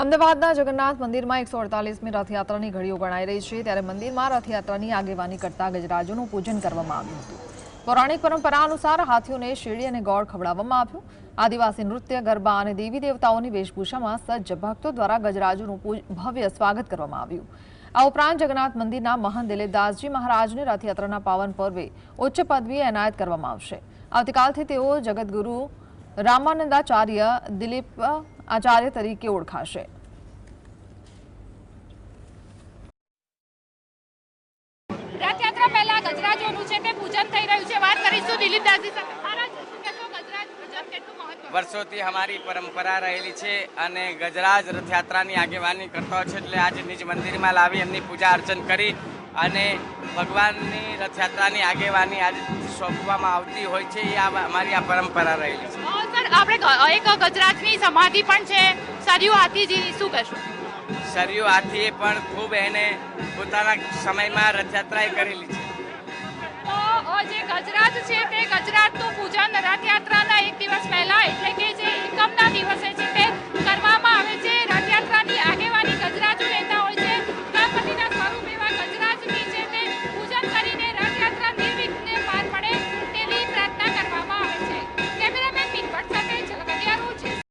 અમદાવાદના જગન્નાથ મંદિરમાં એકસો અડતાલીસમી રથયાત્રાની ઘડીઓ ગણાઈ રહી છે. ત્યારે મંદિરમાં રથયાત્રાની આગેવાની કરતા ગજરાજોનું પૂજન કરવામાં આવ્યું હતું. પૌરાણિક પરંપરા અનુસાર હાથીઓને શેરડી અને ગોળ ખવડાવવામાં આવ્યું. આદિવાસી નૃત્ય, ગરબા અને દેવી દેવતાઓની વેશભૂષામાં સજ્જ ભક્તો દ્વારા ગજરાજોનું ભવ્ય સ્વાગત કરવામાં આવ્યું. આ ઉપરાંત જગન્નાથ મંદિરના મહંત દિલીપદાસજી મહારાજને રથયાત્રાના પાવન પર્વે ઉચ્ચ પદવી એનાયત કરવામાં આવશે. આવતીકાલથી તેઓ જગતગુરુ રામાનંદાચાર્ય દિલીપ આચાર્ય તરીકે ઓળખાશે. રથયાત્રા પહેલા ગજરાજોનું છે તે પૂજન થઈ રહ્યું છે? વાત કરીશું દિલીપદાસજી સાથે. મહારાજ શું કહેશો? ગજરાજ પૂજન કેટલું મહત્વ વર્ષોથી અમારી પરંપરા રહેલી છે અને ગજરાજ રથયાત્રાની આગેવાની કરતો છે એટલે આજે નિજ મંદિરમાં લાવી એમની પૂજા અર્ચન કરી અને ભગવાનની રથયાત્રાની આગેવાની આજે સોંપવામાં આવતી હોય છે. એ આ અમારી આ પરંપરા રહેલી છે. આપણે એક ગજરાજની સમાધિ પણ છે. સરયુ હાથીજી શું કહેશું? સરયુ હાથીએ પણ ખૂબ એને પોતાના સમયમાં રથયાત્રાએ કરેલી છે. તો જે ગજરાત છે તે ગજરાતનું પૂજન રથયાત્રાના એક દિવસ પહેલા એટલે કે જે એકમના દિવસે